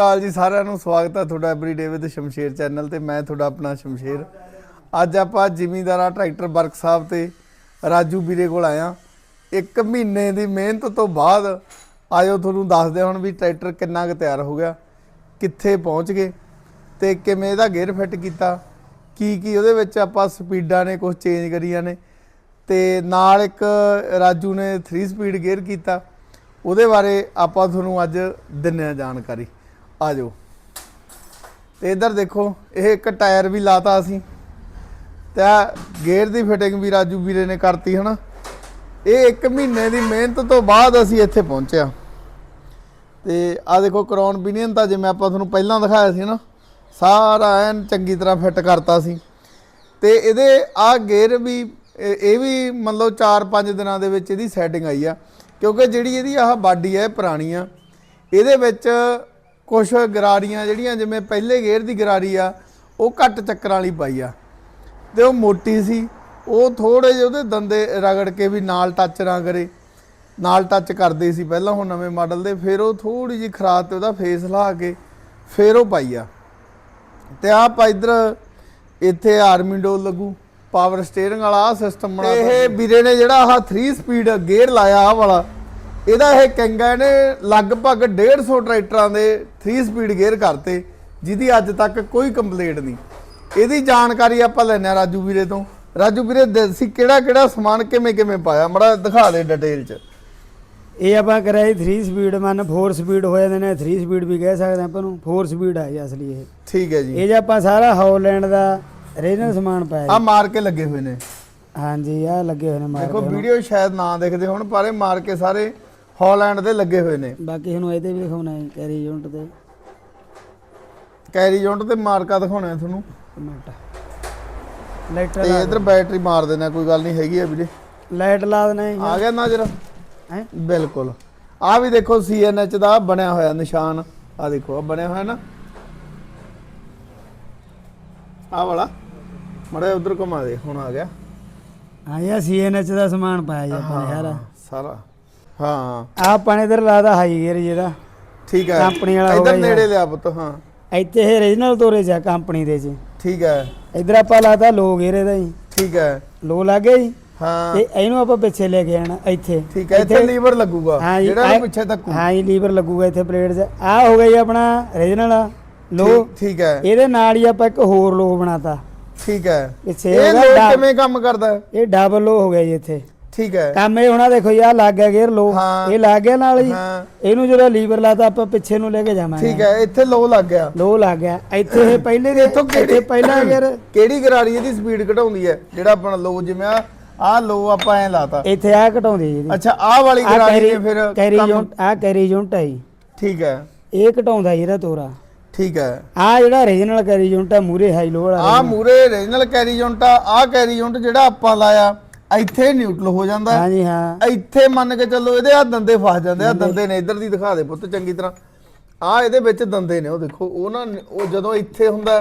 ਅਕਾਲ ਜੀ, ਸਾਰਿਆਂ ਨੂੰ ਸਵਾਗਤ ਹੈ ਤੁਹਾਡਾ ਐਵਰੀਡੇ ਵਿਦ ਸ਼ਮਸ਼ੇਰ ਚੈਨਲ ਤੇ। ਮੈਂ ਤੁਹਾਡਾ ਆਪਣਾ ਸ਼ਮਸ਼ੇਰ। ਅੱਜ ਆਪਾਂ ਜ਼ਿਮੀਂਦਾਰਾ, ਟਰੈਕਟਰ, ਵਰਕ ਸਾਹਿਬ ਤੇ ਰਾਜੂ ਵੀਰੇ ਕੋਲ ਆਇਆ ਇੱਕ ਮਹੀਨੇ ਦੀ ਮਿਹਨਤ ਤੋਂ ਬਾਅਦ ਆਇਓ ਤੁਹਾਨੂੰ ਦੱਸਦੇ ਹੁਣ ਵੀ ਟਰੈਕਟਰ ਕਿੰਨਾ ਕੁ ਤਿਆਰ ਹੋ ਗਿਆ, ਕਿੱਥੇ ਪਹੁੰਚ ਗਏ ਤੇ ਕਿਵੇਂ ਇਹਦਾ ਗੇਅਰ ਫਿੱਟ ਕੀਤਾ, ਕੀ ਕੀ ਉਹਦੇ ਵਿੱਚ ਆਪਾਂ ਸਪੀਡਾਂ ਨੇ ਕੁਝ ਚੇਂਜ ਕਰੀਆਂ ਨੇ। ਤੇ ਨਾਲ ਇੱਕ ਰਾਜੂ ਨੇ 3 ਸਪੀਡ ਗੇਅਰ ਕੀਤਾ, ਉਹਦੇ ਬਾਰੇ ਆਪਾਂ ਤੁਹਾਨੂੰ ਅੱਜ ਦਿੰਨੇ ਆ ਜਾਣਕਾਰੀ। ਆ ਜਾਓ। ਤੇ ਇਧਰ ਦੇਖੋ, ਇਹ ਇੱਕ ਟਾਇਰ ਵੀ ਲਾਤਾ ਅਸੀਂ। ਤੇ ਗੇਅਰ ਦੀ ਫਿਟਿੰਗ ਵੀ ਰਾਜੂ ਵੀਰੇ ਨੇ ਕਰਤੀ, ਹਨਾ। ਇਹ ਇੱਕ ਮਹੀਨੇ ਦੀ ਮਿਹਨਤ ਤੋਂ ਬਾਅਦ ਅਸੀਂ ਇੱਥੇ ਪਹੁੰਚਿਆ। ਤੇ ਆ ਦੇਖੋ ਕਰਾਉਨ ਪਿਨੀਅਨ ਤਾਂ ਜਿਵੇਂ ਆਪਾਂ ਤੁਹਾਨੂੰ ਪਹਿਲਾਂ ਦਿਖਾਇਆ ਸੀ ਨਾ ਸਾਰਾ ਐਨ ਚੰਗੀ ਤਰ੍ਹਾਂ ਫਿੱਟ ਕਰਤਾ ਸੀ। ਤੇ ਇਹਦੇ ਆ ਗੇਅਰ ਵੀ, ਇਹ ਵੀ ਮੰਨ ਲਓ 4-5 ਦਿਨਾਂ ਦੇ ਵਿੱਚ ਇਹਦੀ ਸੈਟਿੰਗ ਆਈ ਆ। ਕਿਉਂਕਿ ਜਿਹੜੀ ਇਹਦੀ ਆਹ ਬਾਡੀ ਹੈ ਇਹ ਪੁਰਾਣੀ ਆ। ਇਹਦੇ ਵਿੱਚ ਕੁਝ ਗਰਾਰੀਆਂ ਜਿਹੜੀਆਂ ਜਿਵੇਂ ਪਹਿਲੇ ਗੇਅਰ ਦੀ ਗਰਾਰੀ ਆ ਉਹ ਘੱਟ ਚੱਕਰਾਂ ਵਾਲੀ ਪਾਈ ਆ। ਤੇ ਉਹ ਮੋਟੀ ਸੀ ਉਹ ਥੋੜੇ ਜਿਹੇ ਉਹਦੇ ਦੰਦੇ ਰਗੜ ਕੇ ਵੀ ਨਾਲ ਟੱਚ ਨਾ ਕਰੇ। ਨਾਲ ਟੱਚ ਕਰਦੇ ਸੀ ਪਹਿਲਾਂ ਹੁਣ ਨਵੇਂ ਮਾਡਲ ਦੇ ਫਿਰ ਉਹ ਥੋੜੀ ਜਿਹੀ ਖਰਾਬ ਤੇ ਉਹਦਾ ਫੇਸ ਲਾ ਕੇ ਫਿਰ ਉਹ ਪਾਈ ਆ। ਤੇ ਆਹ ਆਪਾਂ ਇਧਰ ਇੱਥੇ ਆਰਮੀ ਡੋਲ ਲੱਗੂ ਪਾਵਰ ਸਟੀਅਰਿੰਗ ਵਾਲਾ ਆ ਸਿਸਟਮ ਬਣਾ ਇਹ ਵੀਰੇ ਨੇ ਜਿਹੜਾ ਆਹ 3 ਸਪੀਡ ਗੇਅਰ ਲਾਇਆ ਆ ਵਾਲਾ ਇਹਦਾ ਇਹ ਕੰਗਾ ਨੇ ਲਗਭਗ 150 ਟਰੈਕਟਰਾਂ ਦੇ 3 ਸਪੀਡ ਗੇਅਰ ਕਰਤੇ ਜਿਹਦੀ ਅੱਜ ਤੱਕ ਕੋਈ ਕੰਪਲੇਂਟ ਨਹੀਂ। ਇਹਦੀ ਜਾਣਕਾਰੀ ਆਪਾਂ ਲੈਣੇ ਰਾਜੂ ਵੀਰੇ ਤੋਂ। ਰਾਜੂ ਵੀਰੇ ਦੱਸੀ ਕਿਹੜਾ ਕਿਹੜਾ ਸਮਾਨ ਕਿਵੇਂ ਕਿਵੇਂ ਪਾਇਆ? ਮੜਾ ਦਿਖਾ ਦੇ ਡਿਟੇਲ ਚ। ਇਹ ਆਪਾਂ ਕਰਾਈ 3 ਸਪੀਡ ਮੰਨ 4 ਸਪੀਡ ਹੋ ਜਾਂਦੇ ਨੇ 3 ਸਪੀਡ ਵੀ ਕਹਿ ਸਕਦੇ ਆਪਾਂ ਨੂੰ 4 ਸਪੀਡ ਆ ਜੀ ਅਸਲੀ ਇਹ। ਠੀਕ ਹੈ ਜੀ। ਇਹ ਜੇ ਆਪਾਂ ਸਾਰਾ ਹੌਲੈਂਡ ਦਾ ਰੀਜਨਲ ਸਮਾਨ ਪਾਇਆ ਆ। ਮਾਰ ਕੇ ਲੱਗੇ ਹੋਏ ਨੇ। ਹਾਂਜੀ ਆ ਲੱਗੇ ਹੋਏ ਨੇ ਮਾਰ ਦੇਖੋ। ਵੀਡੀਓ ਸ਼ਾਇਦ ਨਾ ਦੇਖਦੇ ਹੁਣ ਪਰ ਇਹ ਮਾਰ ਕੇ ਸਾਰੇ ਹਾਲੈਂਡ ਦੇ ਲੱਗੇ ਹੋਏ ਨੇ। ਬਾਕੀ ਹੁਣ ਇਹਦੇ ਵੀ ਦਿਖਾਉਣਾ ਹੈ ਕੈਰੀ ਯੂਨਿਟ ਤੇ ਕੈਰੀ ਯੂਨਿਟ ਤੇ ਮਾਰਕਾ ਦਿਖਾਉਣੇ ਤੁਹਾਨੂੰ। ਮਿੰਟ। ਲਾਈਟਰ ਤੇ ਇਧਰ ਬੈਟਰੀ ਮਾਰ ਦੇਣਾ ਕੋਈ ਗੱਲ ਨਹੀਂ ਹੈਗੀ ਆ ਵੀਰੇ। ਲਾਈਟ ਲਾ ਦੇਣਾ ਆ ਗਿਆ ਨਜ਼ਰ ਹੈ? ਬਿਲਕੁਲ। ਆ ਵੀ ਦੇਖੋ ਸੀਐਨਐਚ ਦਾ ਬਣਿਆ ਹੋਇਆ ਨਿਸ਼ਾਨ। ਆ ਦੇਖੋ ਆ ਬਣਿਆ ਹੋਇਆ ਨਾ। ਆ ਵਾਲਾ। ਮੜਾ ਉਧਰ ਘੁਮਾ ਦੇ ਹੁਣ ਆ ਗਿਆ। ਹਾਂ ਇਹ ਸੀਐਨਐਚ ਦਾ ਸਮਾਨ ਪਾਇਆ ਜੀ ਆਪਾਂ ਨੇ ਸਾਰਾ। ਸਾਰਾ। ਹਾਂ। ਆ ਨੇ ਇਧਰ ਲਾਦਾ ਹਾਈ ਗੇਅਰ ਜਿਹੜਾ। ਠੀਕ ਹੈ। ਕੰਪਨੀ ਵਾਲਾ ਇਧਰ ਨੇੜੇ ਲਿਆ ਪੁੱਤ ਹਾਂ। ਇੱਥੇ ਇਹ ਰੀਜਨਲ ਤੋਰੇ ਚ ਕੰਪਨੀ ਦੇ ਚ। ਠੀਕ ਹੈ। ਇਧਰ ਆਪਾਂ ਲਾਦਾ ਲੋ ਗੇਅਰ ਇਹਦਾ ਜੀ। ਠੀਕ ਹੈ। ਲੋ ਲੱਗੇ ਜੀ। ਹਾਂ। ਤੇ ਇਹਨੂੰ ਆਪਾਂ ਪਿੱਛੇ ਲੈ ਕੇ ਆਣਾ ਇੱਥੇ। ਠੀਕ ਹੈ ਇੱਥੇ ਲੀਵਰ ਲੱਗੂਗਾ। ਜੀ, ਜਿਹੜਾ ਪਿੱਛੇ ਤੱਕ ਹਾਂ ਜੀ ਲੀਵਰ ਲੱਗੂਗਾ ਇੱਥੇ ਪਲੇਟ 'ਚ। ਆ ਹੋ ਜੀ ਆਪਣਾ ਰੀਜਨਲ ਲੋ ਠੀਕ- ਹੈ। ਇਹਦੇ ਨਾਲ ਹੀ ਆਪਾਂ ਇੱਕ ਹੋਰ ਲੋ ਬਣਾਤਾ। ਠੀਕ ਹੈ। ਪਿੱਛੇ ਇਹ ਕਿਵੇਂ ਕੰਮ ਕਰਦਾ? ਇਹ ਡਬਲ ਲੋ ਹੋ ਗਿਆ ਜੀ ਇੱਥੇ। ਠੀਕ ਹੈ। ਕੰਮ ਇਹ ਹੋਣਾ ਦੇਖੋ ਯਾਰ ਲੱਗ ਗਿਆ ਗੇਅਰ ਲੋ। ਇਹ ਲੱਗ ਗਿਆ ਨਾਲ ਹਾਂ। ਇਹਨੂੰ ਜਦੋਂ ਲੀਵਰ ਲਾਤਾ ਆਪਾਂ ਪਿੱਛੇ ਨੂੰ ਲੈ ਕੇ ਜਾਵਾਂਗੇ। ਠੀਕ ਹੈ ਇੱਥੇ ਲੋ ਲੱਗ ਗਿਆ। ਲੋ ਲੱਗ ਗਿਆ। ਇੱਥੇ ਇਹ ਪਹਿਲੇ ਦੇ ਇੱਥੋਂ ਕਿਹੜੀ- ਪਹਿਲਾ ਗੇਅਰ। ਕਿਹੜੀ ਗਰਾਰੀ ਇਹਦੀ ਸਪੀਡ ਘਟਾਉਂਦੀ ਹੈ? ਜਿਹੜਾ ਆਪਣਾ ਲੋ ਜਿਵੇਂ ਆ ਆ ਲੋ ਆਪਾਂ ਐ ਲਾਤਾ। ਇੱਥੇ ਆ ਘਟਾਉਂਦੀ ਜੀ ਅੱਛਾ ਆਹ ਵਾਲੀ ਆ ਗਰਾਰੀ ਫਿਰ ਕੈਰੀ ਯੂਨਿਟ ਆ ਕੈਰੀ ਯੂਨਿਟ ਹੈ ਠੀਕ ਹੈ। ਇਹ ਘਟਾਉਂਦਾ ਜੀ ਇਹਦਾ ਤੋਰਾ। ਠੀਕ ਹੈ। ਆ ਜਿਹੜਾ ਰੀਜਨਲ ਕੈਰੀ ਯੂਨਿਟ ਹੈ ਮੂਰੇ ਹਾਈ ਲੋ ਵਾਲਾ ਆ। ਮੂਰੇ ਰੀਜਨਲ ਕੈਰੀ ਯੂਨਿਟ ਆ ਆ ਕੈਰੀ ਯੂਨਿਟ ਜਿਹੜਾ ਆਪਾਂ ਲਾਇਆ ਇੱਥੇ ਨਿਊਟਰਲ ਹੋ ਜਾਂਦਾ ਹੈ। ਹਾਂਜੀ ਹਾਂ ਇੱਥੇ ਮੰਨ ਕੇ ਚੱਲੋ ਇਹਦੇ ਆ ਦੰਦੇ ਫਸ ਜਾਂਦੇ ਆ ਦੰਦੇ ਨੇ ਇੱਧਰ ਦੀ ਦਿਖਾ ਦੇ ਪੁੱਤ ਚੰਗੀ ਤਰ੍ਹਾਂ ਆ ਇਹਦੇ ਵਿੱਚ ਦੰਦੇ ਨੇ ਉਹ ਦੇਖੋ ਉਹ ਨਾ ਉਹ ਜਦੋਂ ਇੱਥੇ ਹੁੰਦਾ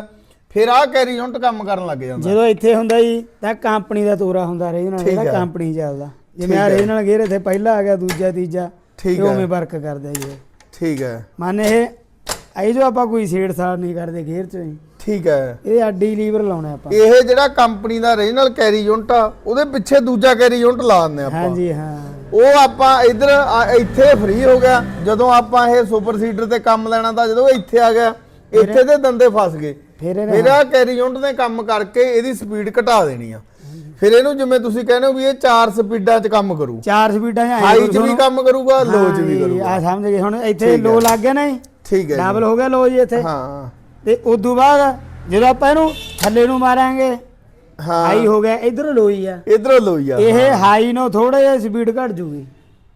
ਫਿਰ ਆ ਕੈਰੀ ਯੂਨਿਟ ਕੰਮ ਕਰਨ ਲੱਗ ਜਾਂਦਾ ਜਦੋਂ ਇੱਥੇ ਹੁੰਦਾ ਜੀ ਤਾਂ ਕੰਪਨੀ ਦਾ ਤੋਰਾ ਹੁੰਦਾ ਰੀਜਨਲ ਠੀਕ ਜਿਹੜਾ ਹੈ। ਕੰਪਨੀ ਚੱਲਦਾ ਜਿਵੇਂ ਠੀਕ ਆ ਹੈ। ਰੀਜਨਲ ਗੇਅਰ ਇੱਥੇ ਪਹਿਲਾ ਆ ਗਿਆ ਦੂਜਾ ਤੀਜਾ ਠੀਕ ਇਹ ਹੈ। ਉਵੇਂ ਵਰਕ ਕਰਦਾ ਜੀ ਇਹ। ਠੀਕ ਹੈ ਮੰਨ ਇਹ ਆਈ ਜੋ ਆਪਾਂ ਕੋਈ ਛੇੜ ਛਾੜ ਨਹੀਂ ਕਰਦੇ ਗੇਅਰ ਚ ਜੀ ਠੀਕ ਹੈ। ਇਹ ਅੱਡੀ ਲੀਵਰ ਲਾਉਣਾ ਆਪਾਂ। ਇਹ ਜਿਹੜਾ ਕੰਪਨੀ ਦਾ ਰੀਜਨਲ ਕੈਰੀ ਯੂਨਿਟ ਆ ਉਹਦੇ ਪਿੱਛੇ ਦੂਜਾ ਕੈਰੀ ਯੂਨਿਟ ਲਾ ਦਿੰਦੇ ਆਪਾਂ। ਹਾਂਜੀ ਹਾਂ। ਉਹ ਆਪਾਂ ਇਧਰ ਇੱਥੇ ਫ੍ਰੀ ਹੋ ਗਿਆ। ਜਦੋਂ ਆਪਾਂ ਇਹ ਸੁਪਰ ਸੀਡਰ ਤੇ ਕੰਮ ਲੈਣਾ ਤਾਂ ਜਦੋਂ ਇੱਥੇ ਆ ਗਿਆ ਇੱਥੇ ਦੇ ਦੰਦੇ ਫਸ ਗਏ। ਮੇਰਾ ਕੈਰੀ ਯੂਨਿਟ ਨੇ ਕੰਮ ਕਰਕੇ ਇਹਦੀ ਸਪੀਡ ਘਟਾ ਦੇਣੀ ਆ। ਫਿਰ ਇਹਨੂੰ ਜਿਵੇਂ ਤੁਸੀਂ ਕਹਿੰਦੇ ਹੋ ਵੀ ਇਹ ਚਾਰ ਸਪੀਡਾਂ 'ਚ ਕੰਮ ਕਰੂ। ਚਾਰ ਸਪੀਡਾਂ ਜਾਂ ਹਾਈ 'ਚ ਵੀ ਕੰਮ ਕਰੂਗਾ ਲੋ 'ਚ ਵੀ ਕਰੂਗਾ। ਆ ਸਮਝ ਗਏ। ਹੁਣ ਇੱਥੇ ਲੋ ਲੱਗ ਗਿਆ ਨਾ ਠੀਕ ਹੈ। ਡਬਲ ਹੋ ਗਿਆ ਲੋ ਜੀ ਇੱਥੇ। ਹਾਂ। ਤੇ ਉਦੋਂ ਬਾਅਦ ਜਦੋਂ ਆਪਾਂ ਇਹਨੂੰ ਥੱਲੇ ਨੂੰ ਮਾਰਾਂਗੇ ਹਾਂ। ਹਾਈ ਹੋ ਗਿਆ ਇਧਰ ਲੋ ਹੀ ਆ। ਇਧਰੋਂ ਲੋ ਆ ਇਹ ਹਾਈ ਨੂੰ ਥੋੜਾ ਜਿਹਾ ਸਪੀਡ ਘਟ ਜੂਗੀ।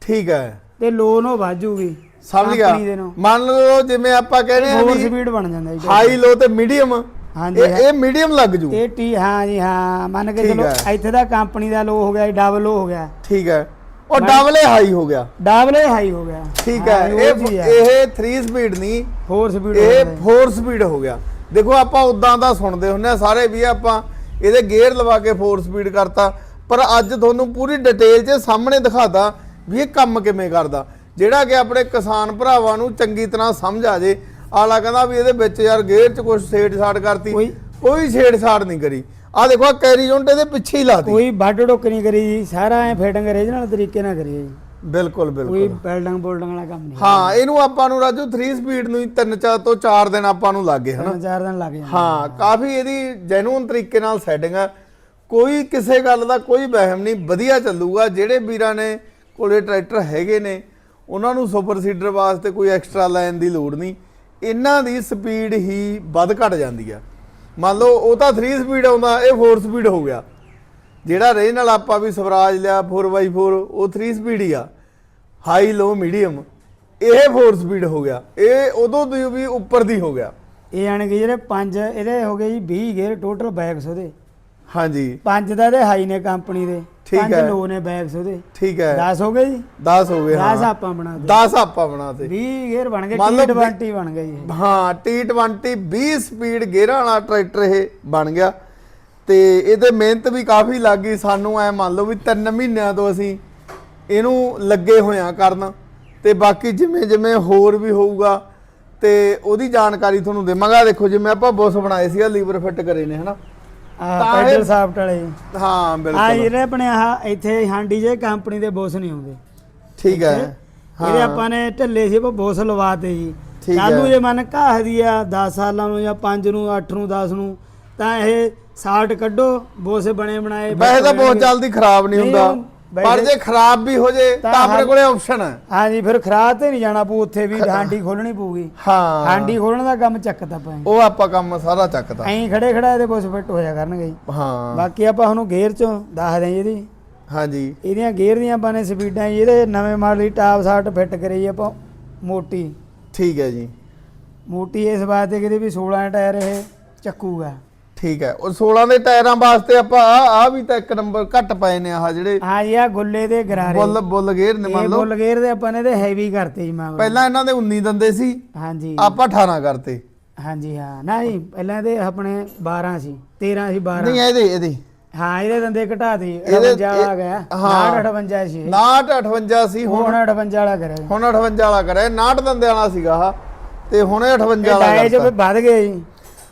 ਠੀਕ ਹੈ ਤੇ ਲੋ ਨੂੰ ਵੱਧ ਜੂਗੀ। ਸਮਝ ਗਿਆ। ਕੰਪਨੀ ਦੇ ਨੂੰ ਮੰਨ ਲਓ ਜਿਵੇਂ ਆਪਾਂ ਕਹਿੰਦੇ ਆ ਹੋਰ ਵੀ ਸਪੀਡ ਬਣ ਜਾਂਦਾ ਜੀ। ਹਾਈ ਲੋ ਤੇ ਮੀਡੀਅਮ ਹਾਂਜੀ, ਇਹ ਇਹ ਮੀਡੀਅਮ ਲੱਗ ਜੂ। ਇਹ ਟੀ ਹਾਂ ਜੀ ਹਾਂ। ਮੰਨ ਕੇ ਠੀਕ ਚਲੋ ਹੈ। ਇੱਥੇ ਦਾ ਕੰਪਨੀ ਦਾ ਲੋ ਹੋ ਗਿਆ ਡਬਲ ਲੋ ਹੋ ਗਿਆ। ਠੀਕ ਹੈ ਉਹ ਡਬਲ ਹਾਈ ਹੋ ਗਿਆ। ਡਬਲ ਹਾਈ ਹੋ ਗਿਆ। ਠੀਕ ਹੈ ਇਹ ਇਹ 3 ਸਪੀਡ ਨਹੀਂ ਹੋਰ ਸਪੀਡ ਇਹ 4 ਸਪੀਡ ਹੋ ਗਿਆ। ਦੇਖੋ ਆਪਾਂ ਉਦਾਂ ਦਾ ਸੁਣਦੇ ਹੁੰਨੇ ਆ ਸਾਰੇ ਵੀ ਆਪਾਂ ਇਹਦੇ ਗੇਅਰ ਲਵਾ ਕੇ 4 ਸਪੀਡ ਕਰਤਾ ਪਰ ਅੱਜ ਤੁਹਾਨੂੰ ਪੂਰੀ ਡਿਟੇਲ 'ਚ ਸਾਹਮਣੇ ਦਿਖਾਤਾ ਵੀ ਇਹ ਕੰਮ ਕਿਵੇਂ ਕਰਦਾ। ਜਿਹੜਾ ਕਿ ਆਪਣੇ ਕਿਸਾਨ ਭਰਾਵਾਂ ਨੂੰ ਚੰਗੀ ਤਰ੍ਹਾਂ ਸਮਝ ਆ ਜੇ ਆਲਾ ਕਹਿੰਦਾ ਵੀ ਇਹਦੇ ਵਿੱਚ ਯਾਰ ਗੇਅਰ 'ਚ ਕੁਝ ਛੇੜ ਛਾੜ ਕਰਤੀ ਕੋਈ- ਕੋਈ ਛੇੜ ਛਾੜ ਨਹੀਂ ਕਰੀ। ਆ ਦੇਖੋ ਆਹ ਕੈਰੀ ਯੂਨਿਟ ਇਹਦੇ ਪਿੱਛੇ ਹੀ ਲਾਤੀ ਕੋਈ ਵੱਢ ਡੁੱਕ ਨਹੀਂ ਕਰੀ ਜੀ ਸਾਰਾ ਐ ਫਿਟਿੰਗ ਰੀਜਨਲ ਤਰੀਕੇ ਨਾਲ ਕਰੀ ਜੀ। ਬਿਲਕੁਲ ਕੋਈ ਬਿਲਕੁਲ ਬਿਲਡਿੰਗ ਬੋਲਡਿੰਗ ਵਾਲਾ ਕੰਮ ਨਹੀਂ। ਹਾਂ ਇਹਨੂੰ ਆਪਾਂ ਨੂੰ ਰਾਜੂ 3 ਸਪੀਡ ਨੂੰ ਹੀ 3 ਚਾਰ ਤੋਂ 4 ਦਿਨ ਆਪਾਂ ਨੂੰ ਲੱਗੇ ਹਨਾ? ਤਿੰਨ ਚਾਰ ਦਿਨ ਲੱਗ ਜਾਂਦੇ। ਹਾਂ ਕਾਫੀ ਇਹਦੀ ਜੈਨੂਨ ਤਰੀਕੇ ਨਾਲ ਸੈਟਿੰਗ ਆ। ਕੋਈ ਕਿਸੇ ਗੱਲ ਦਾ ਕੋਈ ਵਹਿਮ ਨਹੀਂ ਵਧੀਆ ਚੱਲੂਗਾ। ਜਿਹੜੇ ਵੀਰਾਂ ਨੇ ਕੋਲੇ ਟਰੈਕਟਰ ਹੈਗੇ ਨੇ ਉਹਨਾਂ ਨੂੰ ਸੁਪਰ ਸੀਡਰ ਵਾਸਤੇ ਕੋਈ ਐਕਸਟਰਾ ਲੈਣ ਦੀ ਲੋੜ ਨਹੀਂ। ਇਹਨਾਂ ਦੀ ਸਪੀਡ ਹੀ ਵੱਧ ਘਟ ਜਾਂਦੀ ਆ। ਮੰਨ ਲਓ ਉਹ ਤਾਂ 3 ਸਪੀਡ ਆਉਂਦਾ, ਇਹ 4 ਸਪੀਡ ਹੋ ਗਿਆ। ਜਿਹੜਾ ਰੇ ਨਾਲ ਆਪਾਂ ਵੀ ਸਵਰਾਜ ਲਿਆ 4x4 ਉਹ 3 ਸਪੀਡ ਹੀ ਆ। ਹਾਈ ਲੋ ਮੀਡੀਅਮ ਇਹ 4 ਸਪੀਡ ਹੋ ਗਿਆ। ਇਹ ਉਦੋਂ ਦੀ ਵੀ ਉੱਪਰ ਦੀ ਹੋ ਗਿਆ। ਇਹ ਆਣ ਕੇ ਜਿਹੜੇ ਪੰਜ, ਇਹਦੇ ਹੋ ਗਏ ਜੀ 20 ਗੇਅਰ ਟੋਟਲ ਬੈਕਸ ਉਹਦੇ। ਹਾਂਜੀ। ਪੰਜ ਦਾ ਇਹਦੇ ਹਾਈ ਨੇ ਕੰਪਨੀ ਦੇ। ਠੀਕ ਪੰਜ ਹੈ। ਲੋ ਨੇ ਬੈਗਸ ਉਹਦੇ। ਠੀਕ ਹੈ। 10 ਹੋ ਗਏ ਜੀ? 10 ਹੋ ਗਏ 10 ਹਾਂ। ਆਪਾਂ ਬਣਾ ਦੇ 10 ਆਪਾਂ ਬਣਾਤੇ 20 ਗੇਅਰ ਬਣ ਗਏ ਮੰਨ ਲਓ T20 ਬਣ ਗਏ ਜੀ। ਹਾਂ T20 20 ਸਪੀਡ ਗੇਅਰਾਂ ਵਾਲਾ ਟਰੈਕਟਰ ਇਹ ਬਣ ਗਿਆ। ਤੇ ਇਹਦੇ ਮਿਹਨਤ ਵੀ ਕਾਫੀ ਲੱਗ ਗਈ। ਸਾਨੂੰ ਐ ਮੰਨ ਲਓ ਵੀ 3 ਮਹੀਨਿਆਂ ਤੋਂ ਅਸੀਂ ਇਹਨੂੰ ਲੱਗੇ ਹੋਇਆ ਕਰਨ। ਤੇ ਬਾਕੀ ਜਿਵੇਂ ਜਿਵੇਂ ਹੋਰ ਵੀ ਹੋਊਗਾ ਤੇ ਉਹਦੀ ਜਾਣਕਾਰੀ ਤੁਹਾਨੂੰ ਦੇਵਾਂਗਾ। ਦੇਖੋ ਜਿਵੇਂ ਆਪਾਂ ਬੁੱਸ ਬਣਾਏ ਸੀਗਾ ਲੀਵਰ ਫਿੱਟ ਕਰੇ ਨੇ ਹਨਾ? ਤਾਂ ਇਹ- ਪੈਡਲ ਸਾਫਟ ਵਾਲੇ। ਜੀ। ਹਾਂ ਆ ਬਿਲਕੁਲ ਜਿਹੜੇ ਆਪਣੇ ਆਹ ਇੱਥੇ ਹਾਂਡੀ ਜੇ ਕੰਪਨੀ ਦੇ ਬੋਸ ਨਹੀਂ ਆਉਂਦੇ ਠੀਕ ਹੈ। ਇਹਦੇ ਆਪਾਂ ਨੇ ਢੱਲੇ ਸੀ ਆਪਾਂ ਬੋਸ ਲਵਾਤੇ ਜੀ। ਠੀਕ ਹੈ। ਚਾਲੂ ਜੇ ਮਨ ਘਾਹਦੀ ਆ 10 ਸਾਲਾਂ ਨੂੰ ਜਾਂ 5 ਨੂੰ 8 ਨੂੰ 10 ਨੂੰ ਤਾਂ ਇਹ ਸਾਲਟ ਕੱਢੋ ਬੋਸੇ ਬਣੇ ਬਣਾਏ ਵੈਸੇ ਤਾਂ ਬਹੁਤ ਜਲਦੀ ਖਰਾਬ ਨਹੀਂ ਹੁੰਦਾ। ਪਰ ਜੇ ਖਰਾਬ ਵੀ ਹੋ ਜੇ ਤਾਂ ਆਪਣੇ ਕੋਲੇ ਆਪਸ਼ਨ ਹੈ। ਹਾਂਜੀ ਫਿਰ ਖਰਾਬ ਤੇ ਨਹੀਂ ਜਾਣਾ ਪਊ ਉੱਥੇ ਵੀ ਹਾਂਡੀ ਖੋਲਣੀ ਪਊਗੀ। ਹਾਂ। ਹਾਂਡੀ ਖੋਲਣ ਦਾ ਕੰਮ ਚੱਕਦਾ ਪਾਏ ਉਹ ਆਪਾਂ ਕੰਮ ਸਾਰਾ ਚੱਕਦਾ। ਐਂ ਖੜੇ ਖੜਾ ਇਹਦੇ ਬੋਸ ਫਿੱਟ ਹੋਇਆ ਕਰਨਗੇ ਹਾਂ। ਬਾਕੀ ਆਪਾਂ ਹੁਣ ਗੇਅਰ ਚੋਂ ਦੱਸਦੇ ਜੀ ਇਹਦੀ। ਹਾਂਜੀ। ਇਹਦੀਆਂ ਗੇਅਰ ਦੀਆਂ ਆਪਾਂ ਨੇ ਸਪੀਡਾਂ ਇਹਦੇ ਨਵੇਂ ਮਾਡਲ ਦੀ ਟਾਪ ਸਾਟ ਫਿੱਟ ਕਰੀ ਆਪਾਂ ਮੋਟੀ। ਠੀਕ ਹੈ ਜੀ। ਮੋਟੀ ਇਸ ਬਾਤ ਤੇ ਕਿਤੇ ਵੀ 16 ਟਾਇਰ ਇਹ ਚੱਕੂਗਾ। ਠੀਕ ਹੈ। ਉਹ 16 ਦੇ ਟਾਇਰਾਂ ਵਾਸਤੇ ਆਪਾਂ ਆ ਆ ਵੀ ਤਾਂ ਇੱਕ ਨੰਬਰ ਘੱਟ ਪਏ ਨੇ ਆਹ ਜਿਹੜੇ ਹਾਂ ਜੀ ਆ ਗੁੱਲੇ ਦੇ ਗਰਾਰੇ। ਬੁੱਲ ਬੁੱਲ ਗੇਅਰ ਨੇ ਇਹ ਮੰਨ ਲਓ। ਗੁੱਲ ਗੇਅਰ ਦੇ ਆਪਾਂ ਨੇ ਇਹਦੇ ਹੈਵੀ ਕਰਤੇ ਜੀ ਮਾਮਲਾ। ਪਹਿਲਾਂ ਇਹਨਾਂ ਦੇ 19 ਦੰਦੇ ਸੀ। ਹਾਂਜੀ ਆਪਾਂ 18 ਕਰਤੇ। ਹਾਂਜੀ ਹਾਂ। ਨਹੀਂ ਪਹਿਲਾਂ ਇਹਦੇ ਆਪਣੇ 12 ਸੀ 13 ਸੀ 12 ਨਹੀਂ ਇਹਦੇ ਇਹਦੇ। ਹਾਂ ਇਹਦੇ ਦੰਦੇ ਘਟਾ ਦੇ ਇਹਦੇ- 58 ਆ ਗਿਆ। ਹਾਂ। 58 ਸੀ ਇਹ। 59 58 ਸੀ ਹੁਣ ਹੁਣ 58 ਵਾਲਾ ਕਰਿਆ ਜੀ। ਹੁਣ 58 ਵਾਲਾ ਕਰਿਆ। 59 ਦੰਦੇ ਵਾਲਾ ਸੀਗਾ ਤੇ ਹੁਣ ਇਹ 58 ਇਹ ਵਾਲਾ ਡਾਏ ਚ ਕਰਤਾ। ਵੱਧ ਗਏ ਜੀ।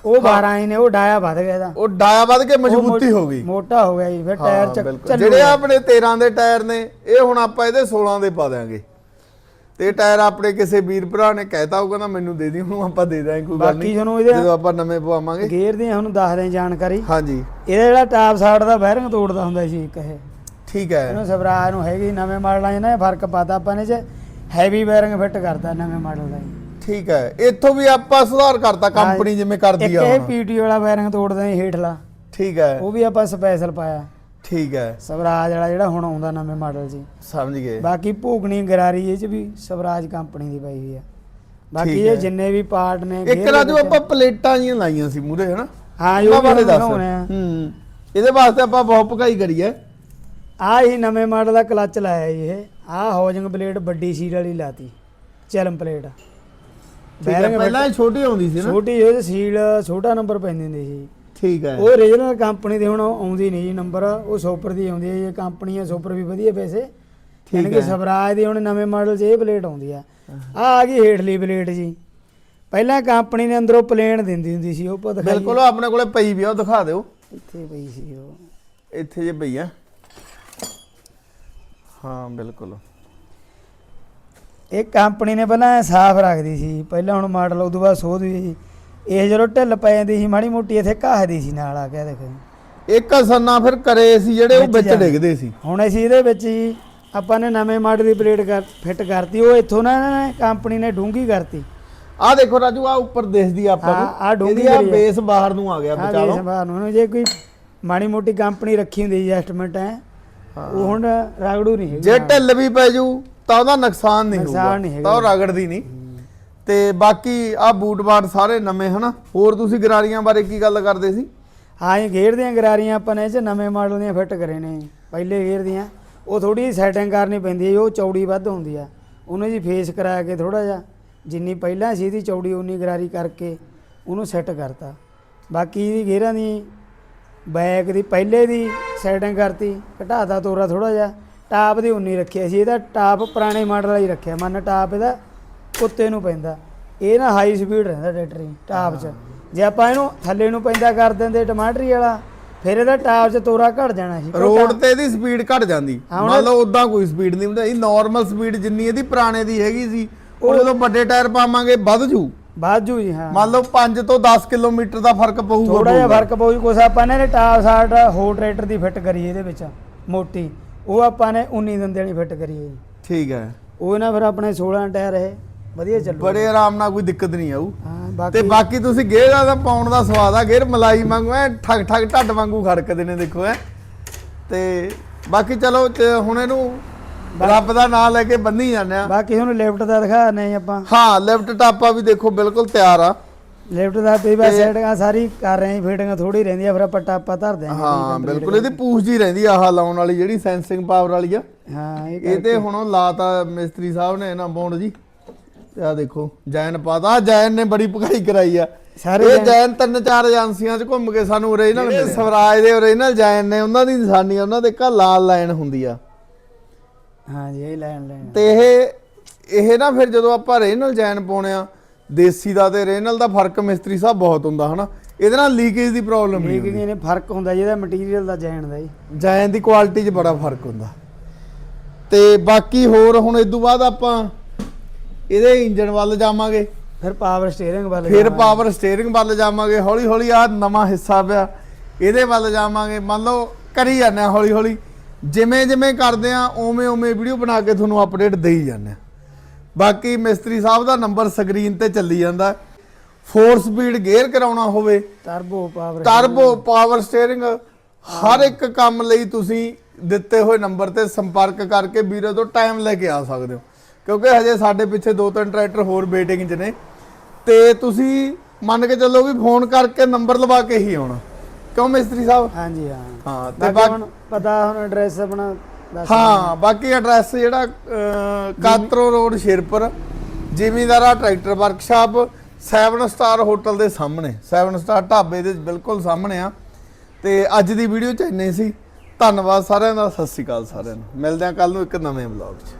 ਉਹ 12 ਹੀ ਨੇ ਉਹ ਡਾਇਆ ਵੱਧ ਗਿਆ ਇਹਦਾ। ਉਹ ਡਾਇਆ ਵੱਧ ਕੇ ਮਜ਼ਬੂਤੀ ਹੋ ਗਈ। ਮੋਟਾ ਹੋ ਗਿਆ ਜੀ ਫਿਰ ਟਾਇਰ। ਚੱਲੂ ਜਿਹੜੇ ਆਪਣੇ 13 ਦੇ ਟਾਇਰ ਨੇ ਇਹ ਹੁਣ ਆਪਾਂ ਇਹਦੇ 16 ਦੇ ਪਾ ਦਿਆਂਗੇ। ਤੇ ਟਾਇਰ ਆਪਣੇ ਕਿਸੇ ਵੀਰ ਭਰਾ ਨੇ ਕਹਿਤਾ ਉਹ ਕਹਿੰਦਾ ਮੈਨੂੰ ਦੇ ਦੀ ਹੁਣ ਆਪਾਂ ਦੇ ਦਾਂਗੇ ਕੋਈ ਗੱਲ ਬਾਕੀ ਨਹੀਂ। ਤੁਹਾਨੂੰ ਇਹਦੇ ਜਦੋਂ ਆਪਾਂ ਨਵੇਂ ਪਵਾਵਾਂਗੇ। ਗੇਅਰ ਦੀਆਂ ਹੁਣ ਦੱਸਦੇ ਹਾਂ ਜਾਣਕਾਰੀ। ਹਾਂਜੀ। ਇਹਦਾ ਜਿਹੜਾ ਟਾਪ ਸਾਈਡ ਦਾ ਬੈਰਿੰਗ ਤੋੜਦਾ ਹੁੰਦਾ ਸੀ ਇੱਕ ਇਹ। ਠੀਕ ਹੈ। ਇਹਨੂੰ ਸਵਰਾਜ ਨੂੰ ਹੈਗੀ ਨਵੇਂ ਮਾਡਲਾਂ 'ਚ ਨਾ ਫ਼ਰਕ ਪਾਤਾ ਆਪਾਂ ਨੇ ਚ ਹੈਵੀ ਬੈਰਿੰਗ ਫਿੱਟ ਕਰਤਾ ਨਵੇਂ ਮਾਡਲ ਦਾ ਜੀ। ਠੀਕ ਹੈ। ਇੱਥੋਂ ਵੀ ਆਪਾਂ ਸੁਧਾਰ ਕਰਤਾ ਕੰਪਨੀ ਜਿਵੇਂ ਕਰਦੀ ਇੱਕ ਆ ਇਹ ਹੁਣ। ਪੀਟੀ ਵਾਲਾ ਬੈਰਿੰਗ ਤੋੜਦਾ ਸੀ ਹੇਠਲਾ। ਠੀਕ ਹੈ। ਉਹ ਵੀ ਆਪਾਂ ਸਪੈਸ਼ਲ ਪਾਇਆ। ਠੀਕ ਹੈ। ਸਵਰਾਜ ਵਾਲਾ ਜਿਹੜਾ ਹੁਣ ਆਉਂਦਾ ਨਵੇਂ ਮਾਡਲ 'ਚ ਸਮਝ ਗਏ। ਬਾਕੀ ਭੂਗਣੀ ਗਰਾਰੀ ਇਹ 'ਚ ਵੀ ਸਵਰਾਜ ਕੰਪਨੀ ਦੀ ਪਾਈ ਹੋਈ ਆ। ਬਾਕੀ ਇਹ। ਜਿੰਨੇ ਵੀ ਪਾਰਟ ਨੇ ਇੱਕ ਰਾਜੂ ਆਪਾਂ ਪਲੇਟਾਂ ਜੀਆਂ ਲਾਈਆਂ ਸੀ ਮੂਰੇ ਹਨਾ? ਹਾਂ ਉਹ ਬਾਰੇ ਦੱਸ। ਹੂੰ। ਇਹਦੇ ਵਾਸਤੇ ਆਪਾਂ ਬਹੁਤ ਭਕਾਈ ਕਰੀ ਹੈ ਆ ਹੀ ਨਵੇਂ ਮਾਡਲ ਦਾ ਕਲੱਚ ਲਾਇਆ ਜੀ ਇਹ। ਆ ਹੌਜਿੰਗ ਪਲੇਟ ਵੱਡੀ ਸੀਲ ਵਾਲੀ ਲਾਤੀ। ਚਲਮ ਪਲੇਟ ਠੀਕ ਹੈ ਪਹਿਲਾਂ ਇਹ ਛੋਟੀ ਆਉਂਦੀ ਸੀ ਨਾ। ਛੋਟੀ ਜਿਹੀ ਸੀਲ ਛੋਟਾ ਨੰਬਰ ਪੈਂਦੀ ਹੁੰਦੀ ਸੀ। ਠੀਕ ਹੈ। ਉਹ ਰੀਜਨਲ ਕੰਪਨੀ ਦੇ ਹੁਣ ਆਉਂਦੀ ਨਹੀਂ ਜੀ ਨੰਬਰ ਉਹ ਸੁਪਰ ਦੀ ਆਉਂਦੀ ਹੈ ਇਹ ਕੰਪਨੀ ਹੈ ਸੁਪਰ ਵੀ ਵਧੀਆ ਪੈਸੇ। ਯਾਨੀ ਕਿ ਹੈ। ਸਵਰਾਜ ਦੀ ਹੁਣ ਨਵੇਂ ਮਾਡਲ 'ਚ ਇਹ ਪਲੇਟ ਆਉਂਦੀ ਆ। ਆ ਆ ਗਈ ਹੇਠਲੀ ਪਲੇਟ ਜੀ। ਪਹਿਲਾਂ ਕੰਪਨੀ ਨੇ ਅੰਦਰੋਂ ਪਲੇਨ ਦਿੰਦੀ ਹੁੰਦੀ ਸੀ ਉਹ ਪਾ ਦਿਖਾਈ ਬਿਲਕੁਲ ਉਹ ਆਪਣੇ ਕੋਲੇ ਪਈ ਵੀ ਆ ਉਹ ਦਿਖਾ ਦਿਓ। ਇੱਥੇ ਪਈ ਸੀ ਉਹ। ਇੱਥੇ ਜੇ ਪਈ ਆ। ਹਾਂ ਬਿਲਕੁਲ। ਇਹ ਕੰਪਨੀ ਨੇ ਪਹਿਲਾਂ ਸਾਫ਼ ਰੱਖਦੀ ਸੀ ਪਹਿਲਾਂ ਹੁਣ ਮਾਡਲ ਉਦੋਂ ਬਾਅਦ ਸੋਧ ਵੀ ਸੀ ਇਹ ਜਦੋਂ ਢਿੱਲ ਪੈ ਜਾਂਦੀ ਸੀ ਮਾੜੀ ਮੋਟੀ ਇੱਥੇ ਘਾਹਦੀ ਸੀ ਨਾਲ ਆ ਕੇ ਦੇਖੋ ਇੱਕ ਅਸਨਾ ਫਿਰ ਕਰੇ ਸੀ ਜਿਹੜੇ ਉਹ ਵਿੱਚ। ਡਿੱਗਦੇ ਸੀ। ਹੁਣ ਅਸੀਂ ਇਹਦੇ ਵਿੱਚ ਹੀ ਆਪਾਂ ਨੇ ਨਵੇਂ ਮਾਡਲ ਦੀ ਪਲੇਟ ਕਰ ਫਿੱਟ ਕਰਤੀ ਉਹ ਇੱਥੋਂ ਨਾ ਕੰਪਨੀ ਨੇ ਡੂੰਗੀ ਕਰਤੀ। ਆਹ ਦੇਖੋ ਰਾਜੂ ਆ ਉੱਪਰ ਦਿਸਦੀ ਆ ਆਪਾਂ ਨੂੰ। ਆਹ ਜਿਹੜੀ ਹੈ। ਬੇਸ ਬਾਹਰ ਨੂੰ ਆ ਗਿਆ ਆ ਵਿਚਾਲੋਂ ਸੰਭਾਲ ਨੂੰ ਜੇ ਕੋਈ ਮਾੜੀ ਮੋਟੀ ਕੰਪਨੀ ਰੱਖੀ ਹੁੰਦੀ ਐਡਜਸਟਮੈਂਟ ਹੈ। ਉਹ ਹੁਣ ਰਗੜੂ ਨਹੀਂ ਜੇ ਢਿੱਲ ਵੀ ਪੈ ਜੂ ਤਾਂ ਉਹਦਾ ਨੁਕਸਾਨ ਨਹੀਂ ਨੁਕਸਾਨ ਹੋਊਗਾ ਨਹੀਂ ਹੈਗਾ। ਤਾਂ ਉਹ ਰਗੜਦੀ ਨਹੀਂ। ਤੇ ਬਾਕੀ ਆ ਬੂਟ ਬਾਟ ਸਾਰੇ ਨਵੇਂ ਹਨਾ? ਹੋਰ ਤੁਸੀਂ ਗਰਾਰੀਆਂ ਬਾਰੇ ਕੀ ਗੱਲ ਕਰਦੇ ਸੀ? ਹਾਂ ਇਹ ਗੇਅਰ ਦੀਆਂ ਗਰਾਰੀਆਂ ਆਪਾਂ ਨੇ ਇਹ 'ਚ ਨਵੇਂ ਮਾਡਲ ਦੀਆਂ ਫਿੱਟ ਕਰੇ ਨੇ। ਪਹਿਲੇ ਗੇਅਰ ਦੀਆਂ ਉਹ ਥੋੜੀ ਸੈਟਿੰਗ ਕਰਨੀ ਪੈਂਦੀ ਹੈ ਉਹ ਚੌੜੀ ਵੱਧ ਹੁੰਦੀ ਆ। ਉਹਨੂੰ ਜੀ ਫੇਸ ਕਰਾ ਕੇ ਥੋੜਾ ਜਿਹਾ ਜਿੰਨੀ ਪਹਿਲਾਂ ਸੀ ਇਹਦੀ ਚੌੜੀ ਉਨੀ ਗਰਾਰੀ ਕਰਕੇ ਉਹਨੂੰ ਸੈੱਟ ਕਰਤਾ। ਬਾਕੀ ਇਹਦੀ ਗੇਅਰਾਂ ਦੀ ਬੈਕ ਦੀ ਪਹਿਲੇ ਦੀ ਸੈਟਿੰਗ ਕਰਤੀ ਘਟਾਤਾ ਤੋਰਾ ਥੋੜਾ ਜਿਹਾ। ਟਾਪ ਦੀ ਉਨੀ ਰੱਖਿਆ ਸੀ ਇਹਦਾ ਟਾਪ ਪੁਰਾਣੇ ਮਾਡਲ ਵਾਲਾ ਹੀ ਰੱਖਿਆ ਮਨ ਟਾਪ ਇਹਦਾ ਉੱਤੇ ਨੂੰ ਪੈਂਦਾ। ਇਹ ਨਾ ਹਾਈ ਸਪੀਡ ਰਹਿੰਦਾ ਟਰੈਕਟਰ ਟਾਪ 'ਚ। ਜੇ ਆਪਾਂ ਇਹਨੂੰ ਥੱਲੇ ਨੂੰ ਪੈਂਦਾ ਕਰ ਦਿੰਦੇ ਟਮਾਟਰੀ ਵਾਲਾ ਫਿਰ ਇਹਦਾ ਟਾਪ 'ਚ ਤੋਰਾ ਘਟ ਜਾਣਾ ਸੀ। ਰੋਡ ਤੇ ਇਹਦੀ ਸਪੀਡ ਘਟ ਜਾਂਦੀ। ਮੰਨ ਲਓ ਉਦਾਂ ਕੋਈ ਸਪੀਡ ਨਹੀਂ ਹੁੰਦਾ। ਇਹ ਨਾਰਮਲ ਸਪੀਡ ਜਿੰਨੀ ਇਹਦੀ ਪੁਰਾਣੇ ਦੀ ਹੈਗੀ ਸੀ ਉਹ ਜਦੋਂ ਵੱਡੇ ਟਾਇਰ ਪਾਵਾਂਗੇ ਵੱਧ ਜੂ। ਬਾਜੂ ਜੀ ਹਾਂ। ਮੰਨ ਲਓ 5 ਤੋਂ 10 ਕਿਲੋਮੀਟਰ ਦਾ ਫ਼ਰਕ ਪਊਗਾ ਥੋੜਾ ਜਿਹਾ। ਫ਼ਰਕ ਪਊ ਕੁਛ ਆਪਾਂ ਨੇ ਟਾਪ ਸਾਡ ਹੋਰ ਟਰੈਕਟਰ ਦੀ ਫਿੱਟ ਕਰੀ ਇਹਦੇ ਵਿੱਚ ਮੋਟੀ। ਉਹ ਆਪਾਂ ਨੇ 19 ਦੰਦੇ ਵਾਲੀ ਫਿੱਟ ਕਰੀ ਹੈ ਜੀ। ਠੀਕ ਹੈ। ਉਹ ਨਾ ਫਿਰ ਆਪਣੇ 16 ਟਾਇਰ ਇਹ ਵਧੀਆ ਚੱਲੂ। ਬੜੇ ਆਰਾਮ ਨਾਲ ਕੋਈ ਦਿੱਕਤ ਨਹੀਂ ਆਊ। ਹਾਂ ਤੇ ਬਾਕੀ ਬਾਕੀ ਤੁਸੀਂ ਗੇਅਰ ਦਾ ਪਾਉਣ ਦਾ ਸਵਾਦ ਆ ਗੇਅਰ ਮਲਾਈ ਵਾਂਗੂ ਐ ਠੱਗ ਠੱਗ ਢੱਡ ਵਾਂਗੂ ਖੜਕਦੇ ਨੇ ਦੇਖੋ ਐ। ਤੇ ਬਾਕੀ ਚਲੋ ਹੁਣ ਇਹਨੂੰ ਰੱਬ ਦਾ ਨਾਮ ਲੈ ਕੇ ਬੰਨੀ ਜਾਂਦੇ ਆ। ਬਾਕੀ ਤੁਹਾਨੂੰ ਲਿਫਟ ਦਾ ਦਿਖਾ ਨਹੀਂ ਆਪਾਂ। ਹਾਂ ਲੈਫਟ ਟਾਪਾ ਵੀ ਦੇਖੋ ਬਿਲਕੁਲ ਤਿਆਰ ਆ। ਲਿਫਟ ਦਾ ਤੇ ਬਸ ਸੈਟਿੰਗਾਂ ਸਾਰੀ ਕਰ ਰਹੇ ਹਾਂ ਫੀਟਿੰਗ ਥੋੜੀ ਰਹਿੰਦੀ ਆ ਫਿਰ ਆਪਾਂ ਟਾਪਾ ਧਰ ਦਿਆਂਗੇ ਹਾਂ ਬਿਲਕੁਲ ਇਹਦੀ ਪੂਛ ਜੀ ਰਹਿੰਦੀ ਆ ਆਹ ਲਾਉਣ ਵਾਲੀ ਜਿਹੜੀ ਸੈਂਸਿੰਗ ਪਾਵਰ ਵਾਲੀ ਆ। ਹਾਂ ਇਹ ਤੇ ਹੁਣ ਉਹ ਲਾਤਾ ਮਿਸਤਰੀ ਸਾਹਿਬ ਨੇ ਨਾ ਬੌਂਡ ਜੀ। ਤੇ ਆ ਦੇਖੋ ਜੈਨ ਪਾਤਾ ਜੈਨ ਨੇ ਬੜੀ ਭਗਾਈ ਕਰਾਈ ਆ। ਸਾਰੇ ਇਹ ਜੈਨ ਤਿੰਨ ਚਾਰ ਏਜੰਸੀਆਂ 'ਚ ਘੁੰਮ ਕੇ ਸਾਨੂੰ ਓਰੀਜਨਲ ਮਿਲੇ। ਸਵਰਾਜ ਦੇ ਓਰੀਜਨਲ ਜੈਨ ਨੇ ਉਹਨਾਂ ਦੀ ਨਿਸ਼ਾਨੀ ਆ, ਉਹਨਾਂ ਦੇ ਘਰ ਲਾਲ ਲਾਈਨ ਹੁੰਦੀ ਆ। ਹਾਂ ਜੀ ਇਹ ਲੈਣ ਲੈਣ ਤੇ ਇਹ ਇਹ ਨਾ ਫਿਰ ਜਦੋਂ ਆਪਾਂ ਓਰੀਜਨਲ ਜੈਨ ਪਾਉਣੇ ਆ ਦੇਸੀ ਦਾ ਤੇ ਓਰੀਜਨਲ ਦਾ ਫ਼ਰਕ ਮਿਸਤਰੀ ਸਾਹਿਬ ਬਹੁਤ ਹੁੰਦਾ ਹਨਾ? ਇਹਦੇ ਨਾਲ ਲੀਕੇਜ ਦੀ ਪ੍ਰੋਬਲਮ ਨਹੀਂ ਠੀਕ ਨੇ ਫ਼ਰਕ ਹੁੰਦਾ ਜਿਹਦਾ ਮਟੀਰੀਅਲ ਦਾ ਜੈਨ ਦਾ ਜੀ। ਜੈਨ ਦੀ ਕੁਆਲਿਟੀ 'ਚ ਬੜਾ ਫ਼ਰਕ ਹੁੰਦਾ। ਤੇ ਬਾਕੀ ਹੋਰ ਹੁਣ ਇਸ ਤੋਂ ਬਾਅਦ ਆਪਾਂ ਇਹਦੇ ਇੰਜਨ ਵੱਲ ਜਾਵਾਂਗੇ। ਫਿਰ ਪਾਵਰ ਸਟੀਅਰਿੰਗ ਵੱਲ ਫਿਰ। ਪਾਵਰ ਸਟੀਅਰਿੰਗ ਵੱਲ ਜਾਵਾਂਗੇ। ਹੌਲੀ ਹੌਲੀ ਆ ਨਵਾਂ ਹਿੱਸਾ ਪਿਆ। ਇਹਦੇ ਵੱਲ ਜਾਵਾਂਗੇ। ਮੰਨ ਲਓ ਕਰੀ ਜਾਂਦੇ ਆ ਹੌਲੀ ਹੌਲੀ ਜਿਵੇਂ ਜਿਵੇਂ ਕਰਦੇ ਆ ਉਵੇਂ ਉਵੇਂ ਵੀਡੀਓ ਬਣਾ ਕੇ ਤੁਹਾਨੂੰ ਅਪਡੇਟ ਦੇਈ ਜਾਂਦੇ ਆ ਬਾਕੀ ਮਿਸਤਰੀ ਸਾਹਿਬ ਦਾ ਨੰਬਰ ਸਕਰੀਨ ਤੇ ਚੱਲੀ ਜਾਂਦਾ। 4 ਸਪੀਡ ਗੇਅਰ ਕਰਾਉਣਾ ਹੋਵੇ। Turbo power turbo power steering ਹਰ ਇੱਕ ਕੰਮ ਲਈ ਤੁਸੀਂ ਦਿੱਤੇ ਹੋਏ ਨੰਬਰ ਤੇ ਸੰਪਰਕ ਕਰਕੇ ਵੀਰੇ ਤੋਂ ਟਾਈਮ ਲੈ ਕੇ ਆ ਸਕਦੇ ਹੋ। ਕਿਉਂਕਿ ਹਜੇ ਸਾਡੇ ਪਿੱਛੇ ਦੋ ਤਿੰਨ ਟਰੈਕਟਰ ਹੋਰ ਵੇਟਿੰਗ 'ਚ ਨੇ। ਤੇ ਤੁਸੀਂ ਮੰਨ ਕੇ ਚੱਲੋ ਵੀ ਫੋਨ ਕਰਕੇ ਨੰਬਰ ਲਵਾ ਕੇ ਹੀ ਆਉਣਾ। ਕਿਉਂ ਮਿਸਤਰੀ ਸਾਹਿਬ? ਹਾਂਜੀ ਹਾਂ। ਹਾਂ ਤੇ ਬਾਕੀ ਬਾਕੀ ਹੁਣ ਪਤਾ ਹੁਣ ਐਡਰੈਸ ਆਪਣਾ ਹਾਂ ਬਾਕੀ ਐਡਰੈਸ ਜਿਹੜਾ ਕਾਤਰੋ road Sherpur Zamindara tractor workshop 7 star hotel ਦੇ ਸਾਹਮਣੇ 7 ਸਟਾਰ ਢਾਬੇ ਦੇ ਬਿਲਕੁਲ ਸਾਹਮਣੇ ਆ। ਤੇ ਅੱਜ ਦੀ ਵੀਡੀਓ ਚ ਇੰਨੇ ਸੀ। ਧੰਨਵਾਦ ਸਾਰਿਆਂ ਦਾ ਸਤਿ ਸ਼੍ਰੀ ਅਕਾਲ ਸਾਰਿਆਂ ਨੂੰ। ਮਿਲਦੇ ਆ ਕੱਲ ਨੂੰ ਇੱਕ ਨਵੇਂ ਵਲੌਗ 'ਚ।